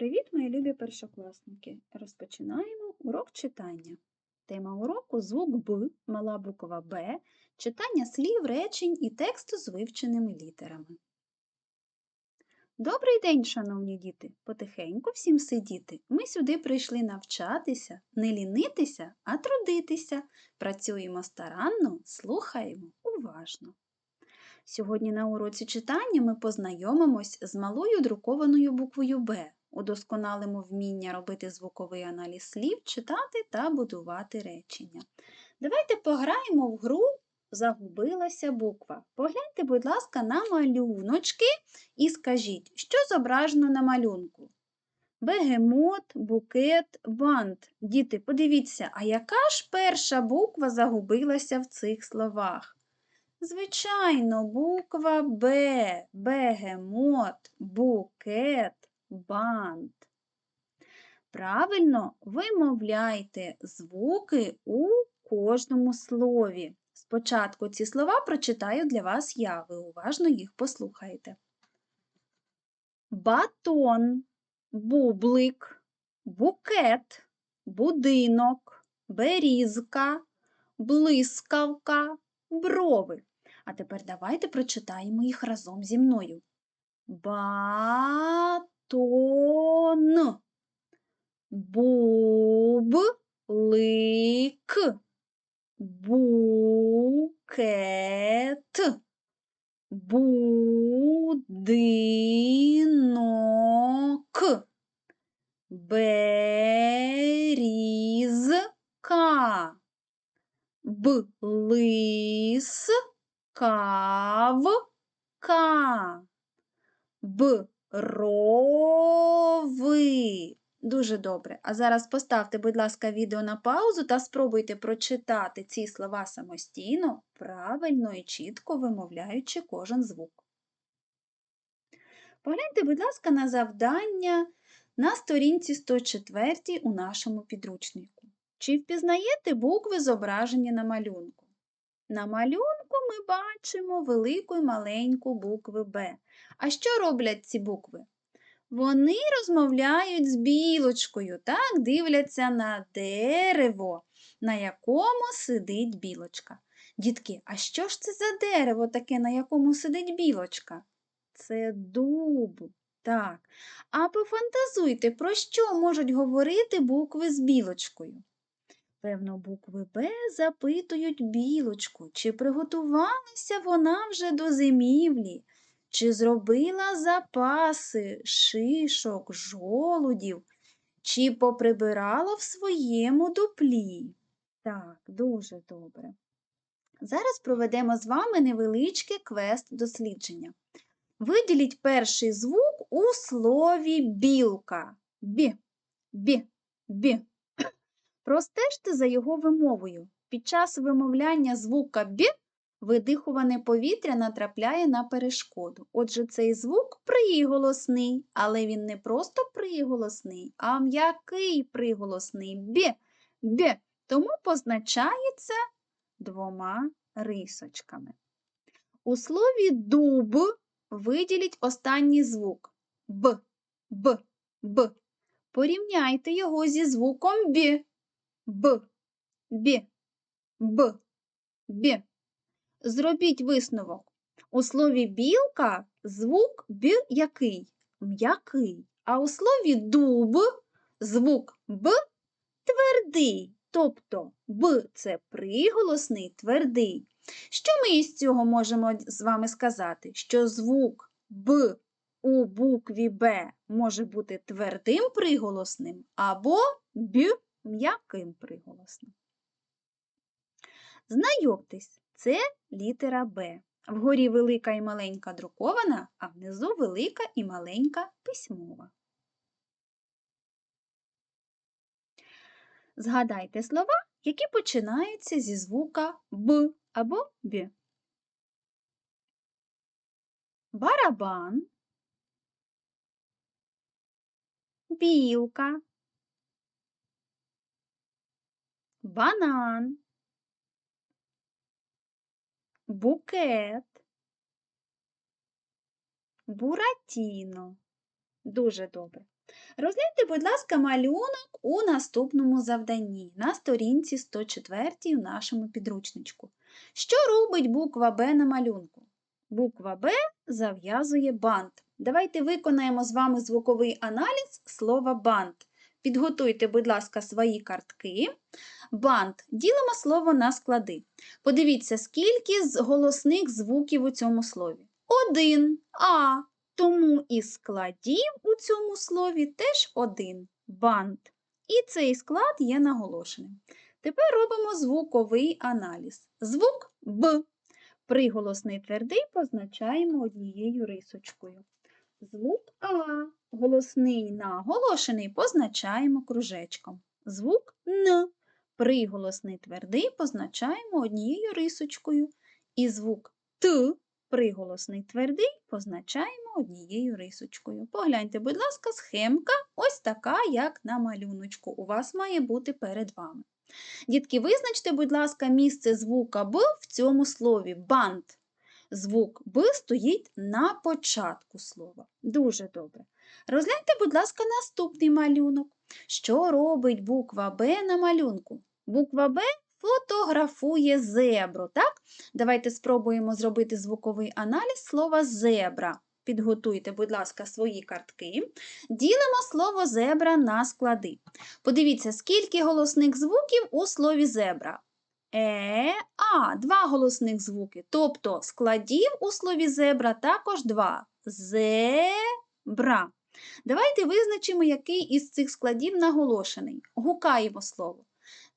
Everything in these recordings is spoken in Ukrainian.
Привіт, мої любі першокласники! Розпочинаємо урок читання. Тема уроку звук Б, мала буква Б, читання слів, речень і тексту з вивченими літерами. Добрий день, шановні діти! Потихеньку всім сидіти. Ми сюди прийшли навчатися, не лінитися, а трудитися. Працюємо старанно, слухаємо уважно. Сьогодні на уроці читання ми познайомимось з малою друкованою буквою Б, удосконалимо вміння робити звуковий аналіз слів, читати та будувати речення. Давайте пограємо в гру Загубилася буква. Погляньте, будь ласка, на малюночки і скажіть, що зображено на малюнку? Бегемот, букет, бант. Діти, подивіться, а яка ж перша буква загубилася в цих словах? Звичайно, буква Б, бегемот, букет, бант. Правильно вимовляйте звуки у кожному слові. Спочатку ці слова прочитаю для вас я, ви уважно їх послухаєте. Батон, бублик, букет, будинок, берізка, блискавка, брови. А тепер давайте прочитаємо їх разом зі мною. Батон, бублик, букет, будинок, берізка, блискавка, брови. Дуже добре. А зараз поставте, будь ласка, відео на паузу та спробуйте прочитати ці слова самостійно, правильно і чітко вимовляючи кожен звук. Погляньте, будь ласка, на завдання на сторінці 104 у нашому підручнику. Чи впізнаєте букви зображені на малюнку? На малюнку ми бачимо велику і маленьку букви Б. А що роблять ці букви? Вони розмовляють з білочкою, так, дивляться на дерево, на якому сидить білочка. Дітки, а що ж це за дерево таке, на якому сидить білочка? Це дуб. Так. А пофантазуйте, про що можуть говорити букви з білочкою? Певно, букви Б запитують білочку, чи приготувалася вона вже до зимівлі, чи зробила запаси шишок, жолудів, чи поприбирала в своєму дуплі. Так, дуже добре. Зараз проведемо з вами невеличке квест дослідження. Виділіть перший звук у слові білка. Бі, бі, бі. Простежте за його вимовою. Під час вимовляння звука бі видихуване повітря натрапляє на перешкоду. Отже, цей звук приголосний, але він не просто приголосний, а м'який приголосний бі, бі. Тому позначається двома рисочками. У слові дуб виділіть останній звук Б, Б, Б. Порівняйте його зі звуком Б. Б, Б, Б, Б. Зробіть висновок. У слові білка звук Б який? М'який. А у слові дуб звук Б твердий. Тобто Б це приголосний твердий. Що ми із цього можемо з вами сказати? Що звук Б у букві Б може бути твердим приголосним або Б м'яким приголосним. Знайомтесь, це літера Б. Вгорі велика і маленька друкована, а внизу велика і маленька письмова. Згадайте слова, які починаються зі звука Б або Б. Барабан, білка, банан, букет, буратіно. Дуже добре. Розгляньте, будь ласка, малюнок у наступному завданні на сторінці 104 у нашому підручничку. Що робить буква Б на малюнку? Буква Б зав'язує бант. Давайте виконаємо з вами звуковий аналіз слова бант. Підготуйте, будь ласка, свої картки. Бант. Ділимо слово на склади. Подивіться, скільки з голосних звуків у цьому слові. Один А. Тому і складів у цьому слові теж один бант. І цей склад є наголошеним. Тепер робимо звуковий аналіз. Звук Б. Приголосний твердий позначаємо однією рисочкою. Звук А. Голосний наголошений позначаємо кружечком. Звук Н. Приголосний твердий позначаємо однією рисочкою. І звук Т. Приголосний твердий позначаємо однією рисочкою. Погляньте, будь ласка, схемка ось така, як на малюночку. У вас має бути перед вами. Дітки, визначте, будь ласка, місце звука Б в цьому слові бант. Звук Б стоїть на початку слова. Дуже добре. Розгляньте, будь ласка, наступний малюнок. Що робить буква Б на малюнку? Буква Б фотографує зебру. Так? Давайте спробуємо зробити звуковий аналіз слова зебра. Підготуйте, будь ласка, свої картки. Ділимо слово зебра на склади. Подивіться, скільки голосних звуків у слові зебра. Е, а, два голосних звуки. Тобто складів у слові зебра також два. Зебра. Давайте визначимо, який із цих складів наголошений. Гукаємо слово.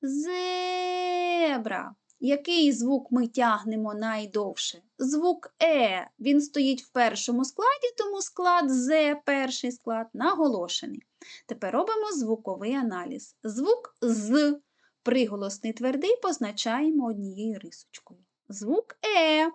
Зебра. Який звук ми тягнемо найдовше? Звук Е. Він стоїть в першому складі, тому склад З, перший склад, наголошений. Тепер робимо звуковий аналіз. Звук З. Приголосний твердий позначаємо однією рисочкою. Звук Е.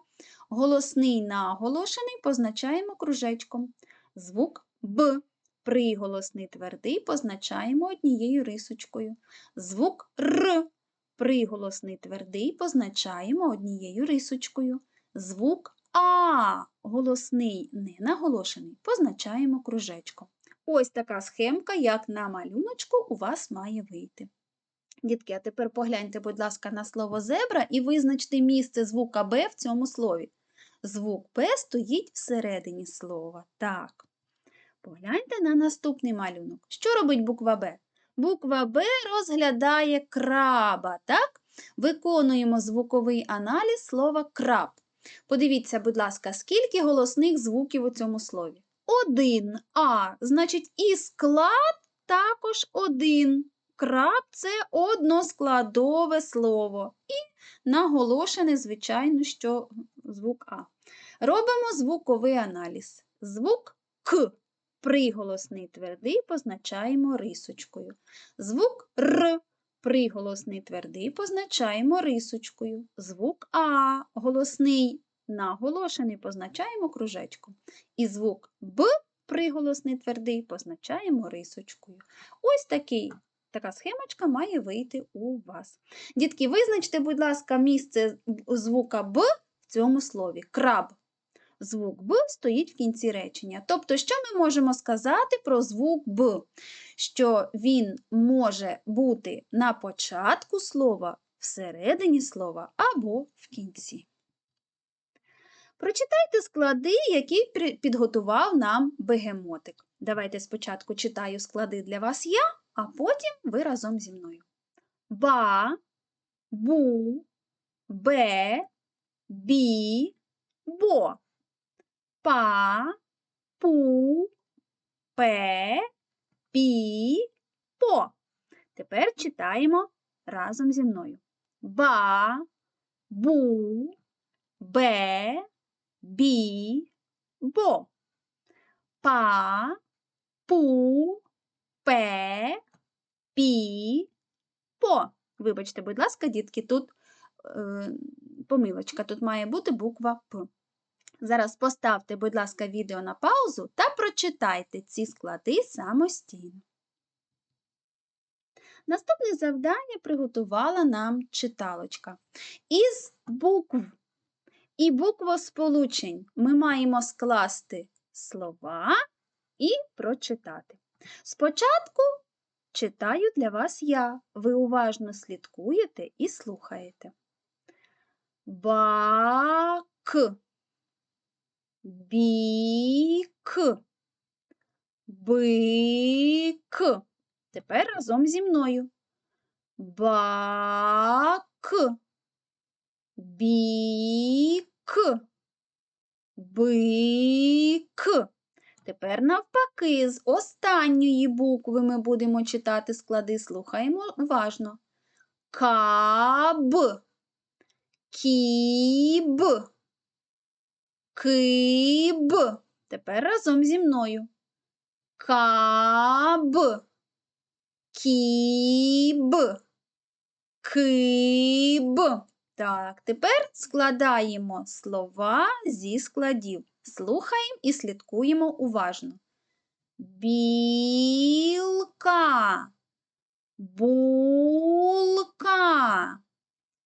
Голосний наголошений позначаємо кружечком. Звук Б. Приголосний твердий позначаємо однією рисочкою. Звук Р. Приголосний твердий позначаємо однією рисочкою. Звук А. Голосний не наголошений позначаємо кружечком. Ось така схемка, як на малюночку, у вас має вийти. Дітки, а тепер погляньте, будь ласка, на слово зебра і визначте місце звука Б в цьому слові. Звук Б стоїть всередині слова. Так. Погляньте на наступний малюнок. Що робить буква Б? Буква Б розглядає краба, так? Виконуємо звуковий аналіз слова краб. Подивіться, будь ласка, скільки голосних звуків у цьому слові? Один А. Значить, і склад також один. Краб це односкладове слово. І наголошене, звичайно, що звук А. Робимо звуковий аналіз. Звук К. Приголосний твердий позначаємо рисочкою. Звук Р. Приголосний твердий позначаємо рисочкою. Звук А. Голосний наголошений позначаємо кружечком. І звук Б. Приголосний твердий позначаємо рисочкою. Ось такий Така схемочка має вийти у вас. Дітки, визначте, будь ласка, місце звука Б в цьому слові. Краб. Звук Б стоїть в кінці речення. Тобто, що ми можемо сказати про звук Б? Що він може бути на початку слова, всередині слова або в кінці. Прочитайте склади, які підготував нам бегемотик. Давайте спочатку читаю склади для вас я, а потім ви разом зі мною. Ба, бу, бе, бі, бо. Па, пу, пе, пі, по. Тепер читаємо разом зі мною. Ба, бу, бе, бі, бо. Па, пу, пе, пі, по. Вибачте, будь ласка, дітки, тут е, помилочка, тут має бути буква П. Зараз поставте, будь ласка, відео на паузу та прочитайте ці склади самостійно. Наступне завдання приготувала нам читалочка. Із букв і буквосполучень ми маємо скласти слова і прочитати. Спочатку читаю для вас я. Ви уважно слідкуєте і слухаєте. Бак, бік, бик. Тепер разом зі мною. Бак, бік, бик. Тепер навпаки, з останньої букви ми будемо читати склади. Слухаємо уважно. Каб, кіб, киб. Тепер разом зі мною. Каб, кіб, киб. Так, тепер складаємо слова зі складів. Слухаємо і слідкуємо уважно. Білка, булка,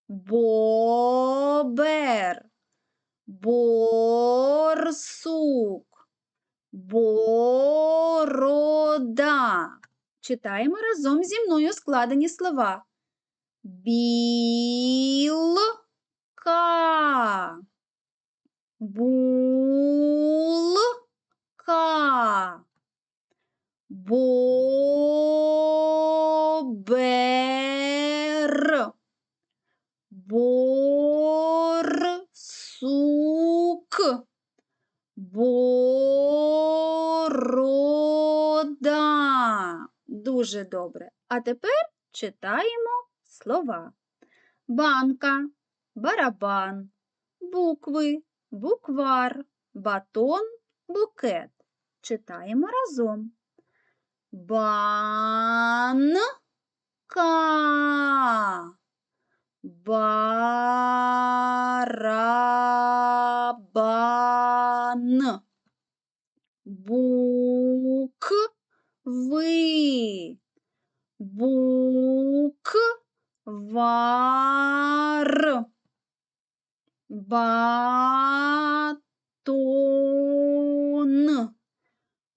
бобер, борсук, борода. Читаємо разом зі мною складені слова. Білка, булка, бобер, борода. Дуже добре. А тепер читаємо слова. Банка, барабан, букви, буквар, батон, букет. Читаємо разом. Банка, барабан, букви, буквар, батон,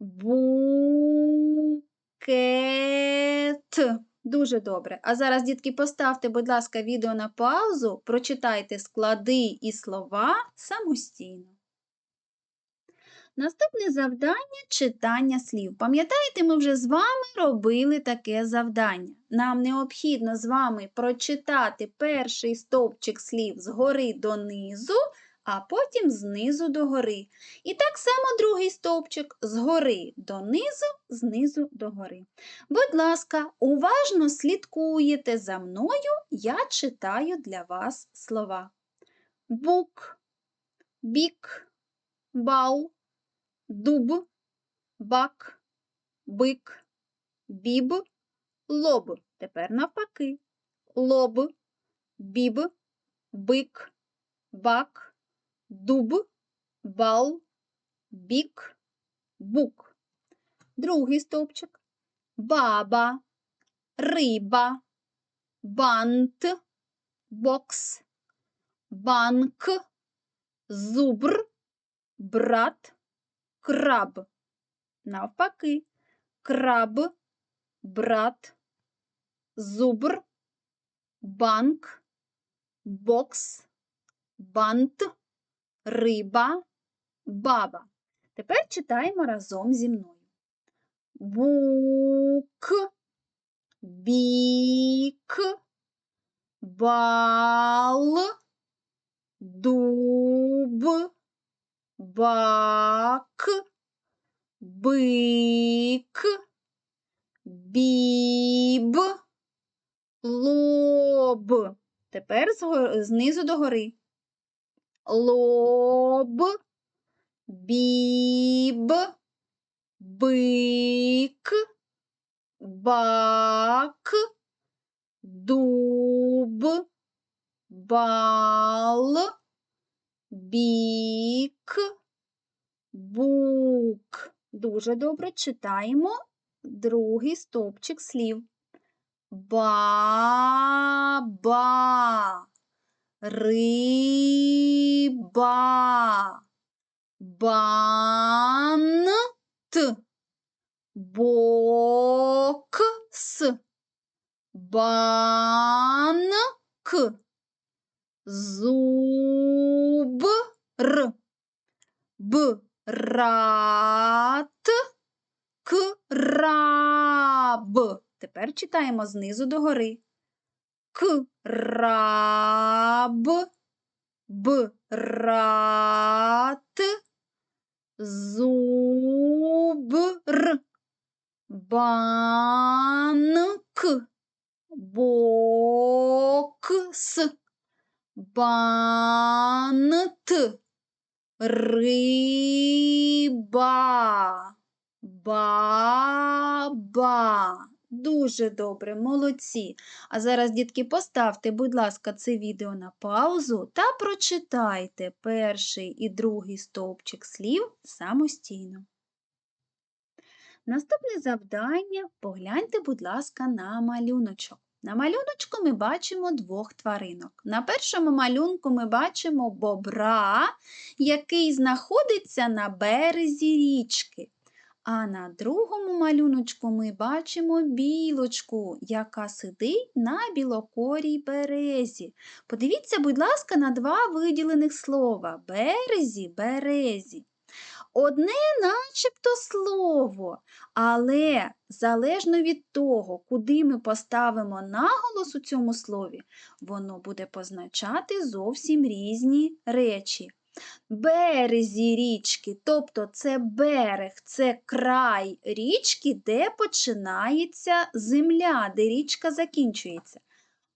букет. Дуже добре. А зараз, дітки, поставте, будь ласка, відео на паузу, прочитайте склади і слова самостійно. Наступне завдання читання слів. Пам'ятаєте, ми вже з вами робили таке завдання. Нам необхідно з вами прочитати перший стовпчик слів згори донизу, а потім знизу до гори. І так само другий стовпчик згори донизу, знизу до гори. Будь ласка, уважно слідкуєте за мною, я читаю для вас слова. Бук, бік, бал, дуб, бак, бик, біб, лоб. Тепер навпаки. Лоб, біб, бик, бак, дуб, бал, бік, бук. Другий стовпчик. Баба, риба, бант, бокс, банк, зубр, брат, краб. Навпаки. Краб, брат, зубр, банк, бокс, бант, риба, баба. Тепер читаємо разом зі мною. Бук, бік, бал, дуб, бак, бик, біб, лоб. Тепер знизу до гори. Лоб, біб, бик, бак, дуб, бал, бік, бук. Дуже добре читаємо другий стовпчик слів. Баба, Риба. Бант. Бокс. Банк. Зубр. Брат. Краб. Тепер читаємо знизу догори. Краб брат, зубр, банк, бокс, бант, риба, баба. Дуже добре, молодці. А зараз, дітки, поставте, будь ласка, це відео на паузу та прочитайте перший і другий стовпчик слів самостійно. Наступне завдання погляньте, будь ласка, на малюночок. На малюночку ми бачимо двох тваринок. На першому малюнку ми бачимо бобра, який знаходиться на березі річки. А на другому малюночку ми бачимо білочку, яка сидить на білокорій березі. Подивіться, будь ласка, на два виділених слова березі, березі. Одне начебто слово, але залежно від того, куди ми поставимо наголос у цьому слові, воно буде позначати зовсім різні речі. Березі річки, тобто це берег, це край річки, де починається земля, де річка закінчується.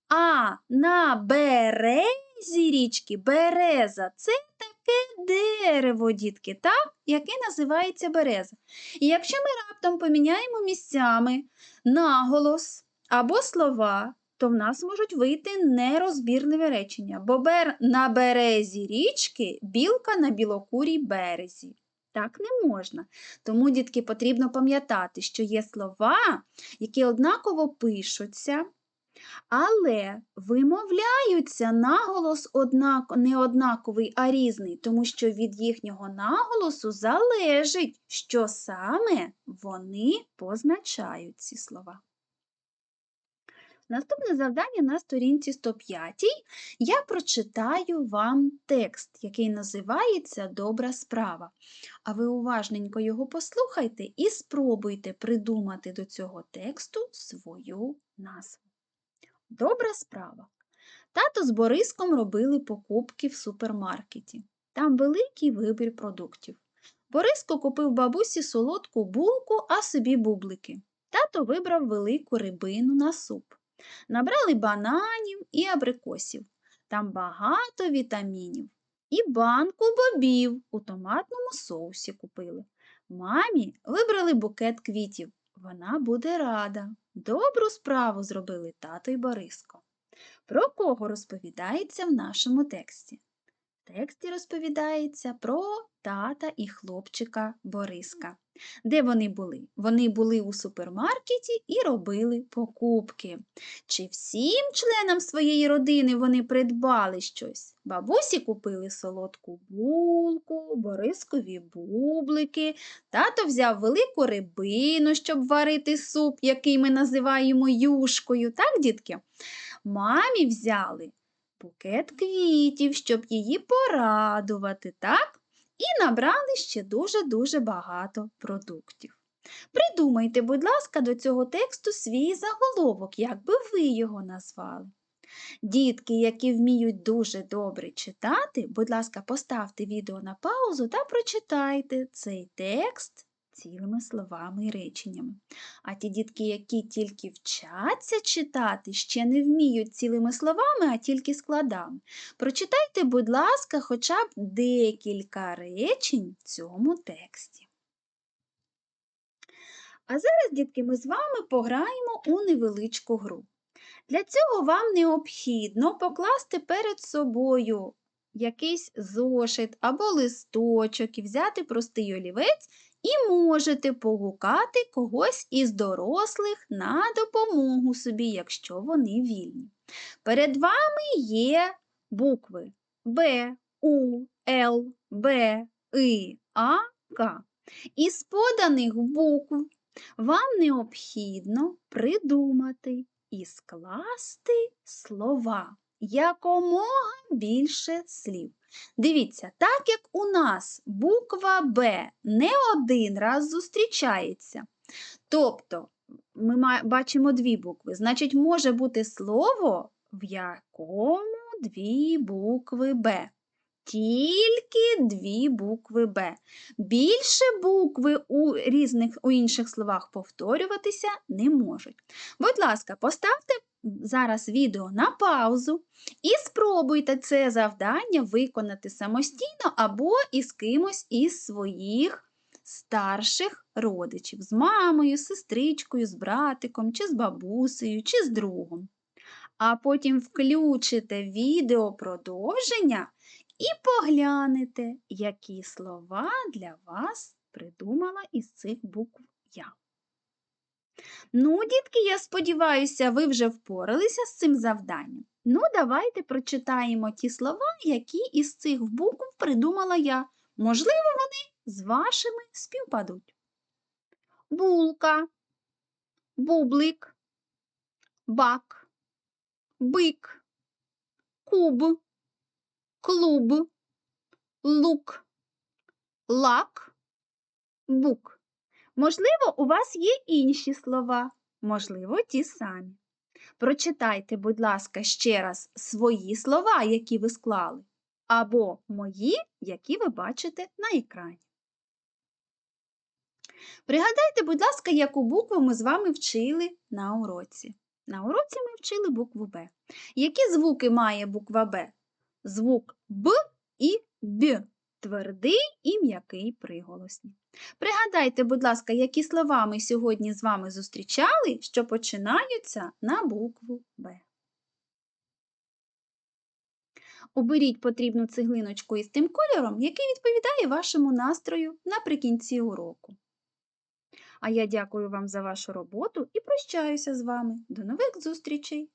А на березі річки береза це таке дерево, дітки, так? яке називається береза. І якщо ми раптом поміняємо місцями наголос або слова, то в нас можуть вийти нерозбірливе речення, Бобер на березі річки білка на білокурій березі. Так не можна. Тому, дітки, потрібно пам'ятати, що є слова, які однаково пишуться, але вимовляються наголос однак, не однаковий, а різний, тому що від їхнього наголосу залежить, що саме вони позначають ці слова. Наступне завдання на сторінці 105 я прочитаю вам текст, який називається Добра справа. А ви уважненько його послухайте і спробуйте придумати до цього тексту свою назву. Добра справа. Тато з Бориском робили покупки в супермаркеті. Там великий вибір продуктів. Бориско купив бабусі солодку булку, а собі бублики. Тато вибрав велику рибину на суп. Набрали бананів і абрикосів. Там багато вітамінів. І банку бобів у томатному соусі купили. Мамі вибрали букет квітів. Вона буде рада. Добру справу зробили тато й Бориско. Про кого розповідається в нашому тексті? Тексті розповідається про тата і хлопчика Бориска. Де вони були? Вони були у супермаркеті і робили покупки. Чи всім членам своєї родини вони придбали щось? Бабусі купили солодку булку, Борискові бублики, тато взяв велику рибину, щоб варити суп, який ми називаємо юшкою, так, дітки? Мамі взяли букет квітів, щоб її порадувати, так? І набрали ще дуже-дуже багато продуктів. Придумайте, будь ласка, до цього тексту свій заголовок, як би ви його назвали. Дітки, які вміють дуже добре читати, будь ласка, поставте відео на паузу та прочитайте цей текст цілими словами і реченнями. А ті дітки, які тільки вчаться читати, ще не вміють цілими словами, а тільки складами. Прочитайте, будь ласка, хоча б декілька речень в цьому тексті. А зараз, дітки, ми з вами пограємо у невеличку гру. Для цього вам необхідно покласти перед собою якийсь зошит або листочок і взяти простий олівець і можете погукати когось із дорослих на допомогу собі, якщо вони вільні. Перед вами є букви Б, У, Л, Б, И, А, К. Із поданих букв вам необхідно придумати і скласти слова. Якомога більше слів. Дивіться, так як у нас буква Б не один раз зустрічається, тобто ми бачимо дві букви, значить, може бути слово, в якому дві букви Б. Тільки дві букви Б. Більше букви у різних у інших словах повторюватися не можуть. Будь ласка, поставте зараз відео на паузу і спробуйте це завдання виконати самостійно або із кимось із своїх старших родичів, з мамою, сестричкою, з братиком, чи з бабусею, чи з другом. А потім включите відео продовження і поглянете, які слова для вас придумала із цих букв я. Ну, дітки, я сподіваюся, ви вже впоралися з цим завданням. Ну, давайте прочитаємо ті слова, які із цих букв придумала я. Можливо, вони з вашими співпадуть. Булка, бублик, бак, бик, куб, клуб, лук, лак, бук. Можливо, у вас є інші слова, можливо, ті самі. Прочитайте, будь ласка, ще раз свої слова, які ви склали, або мої, які ви бачите на екрані. Пригадайте, будь ласка, яку букву ми з вами вчили на уроці. На уроці ми вчили букву Б. Які звуки має буква Б? Звук Б і Б. Твердий і м'який приголосні. Пригадайте, будь ласка, які слова ми сьогодні з вами зустрічали, що починаються на букву Б. Оберіть потрібну цеглиночку із тим кольором, який відповідає вашому настрою наприкінці уроку. А я дякую вам за вашу роботу і прощаюся з вами. До нових зустрічей!